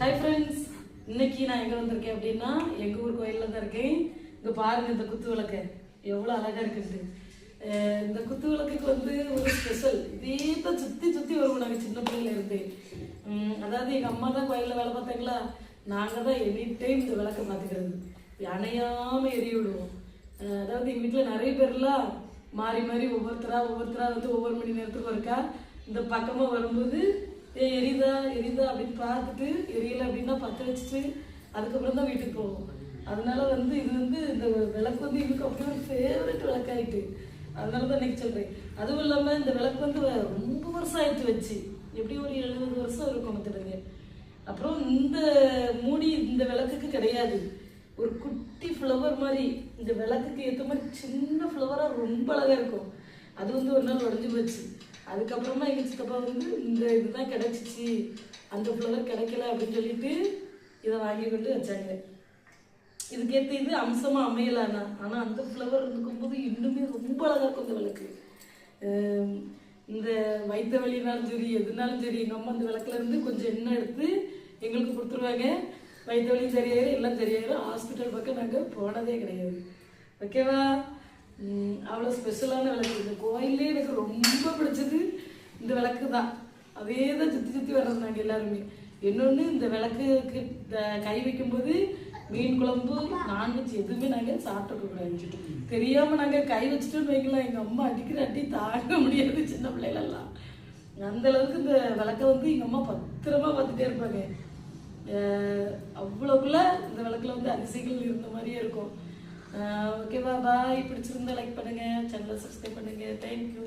Hi friends இன்னைக்கு நான் எங்க வந்திருக்கேன் அப்படின்னா எங்க ஊர் கோயில்ல தான் இருக்கேன். இங்க பாருங்க இந்த குத்து விளக்கு. எவ்வளவு அழகா இருக்குது இந்த குத்து விளக்குக்கு வந்து ஒரு ஸ்பெஷல் இதே தான் சுத்தி சுத்தி வருவோம் நாங்க சின்ன பிள்ளையில இருந்து. அதாவது எங்க அம்மா தான் கோயில்ல வேலை பார்த்தாங்களா? நாங்க தான் எனி டைம் இந்த விளக்கை பார்த்துக்கிறது அணையாம எரிய விடுவோம். அதாவது எங்க வீட்டுல நிறைய பேர்லாம் மாறி மாறி ஒவ்வொருத்தரா ஒவ்வொருத்தரா வந்து ஒவ்வொரு மணி நேரத்துக்கு இருக்கா இந்த பக்கமா வரும்போது ஏ எரியுதா எரியுதா அப்படின்னு பார்த்துட்டு எரியலை அப்படின்னா பற்ற வச்சுட்டு அதுக்கப்புறம் தான் வீட்டுக்கு போவோம். அதனால வந்து இது வந்து இந்த விளக்கு வந்து எங்களுக்கு அப்படியே ஒரு ஃபேவரட் விளக்காயிட்டு. அதனால தான் இன்னைக்கு சொல்கிறேன் அதுவும் இல்லாமல் இந்த விளக்கு வந்து ரொம்ப வருஷம் ஆயிடுச்சு வச்சு. எப்படி ஒரு எழுபது வருஷம் இருக்கும் பார்த்துடுங்க அப்புறம் இந்த மூடி இந்த விளக்குக்கு கிடையாது. ஒரு குட்டி ஃப்ளவர் மாதிரி இந்த விளக்குக்கு ஏற்ற மாதிரி சின்ன ஃப்ளவராக ரொம்ப அழகாக இருக்கும். அது வந்து ஒரு நாள் உடஞ்சி போச்சு. அதுக்கப்புறமா எங்கள் சித்தப்பா வந்து இந்த இதுதான் கிடச்சிச்சு. அந்த ஃப்ளவர் கிடைக்கல அப்படின்னு சொல்லிட்டு இதை வாங்கி கொண்டு வச்சாங்க. இதுக்கேற்ற இது அம்சமாக அமையலானா ஆனால் அந்த ஃப்ளவர் இருக்கும்போது இன்னுமே ரொம்ப அழகாக இருக்கும் இந்த விளக்கு. இந்த வைத்த வலினாலும் சரி எதுனாலும் சரி எங்கள் அம்மா அந்த விளக்குலேருந்து கொஞ்சம் எண்ணெய் எடுத்து எங்களுக்கு கொடுத்துருவாங்க. வைத்த வலி சரியாயிரும் எல்லாம் சரியாயிரும். ஹாஸ்பிட்டல் பக்கம் நாங்கள் போனதே கிடையாது. ஓகேவா அவ்வளோ ஸ்பெஷலான விளக்கு. இந்த கோயிலே எனக்கு ரொம்ப பிடிச்சது இந்த விளக்கு தான். அதே தான் சுற்றி சுற்றி வர்றது நாங்கள் எல்லாருமே. இன்னொன்று இந்த விளக்குக்கு இந்த கை வைக்கும்போது மீன் குழம்பு நான்வெஜ் எதுவுமே நாங்கள் சாப்பிட்டுக்கூடாது தெரியாமல் நாங்கள் கை வச்சுட்டோன்னு வைக்கலாம் எங்கள் அம்மா அடிக்கிற அடி தாங்க முடியாது சின்ன பிள்ளைகளெல்லாம் அந்த அளவுக்கு இந்த விளக்கை வந்து எங்கள் அம்மா பத்திரமா பார்த்துட்டே இருப்பாங்க. அவ்வளோக்குள்ள இந்த விளக்குல வந்து அதிசயங்கள் இருந்த மாதிரியே இருக்கும். ஓகேவா பாய் பிடிச்சிருந்தா லைக் பண்ணுங்க. சேனலை சப்ஸ்கிரைப் பண்ணுங்க. தேங்க்யூ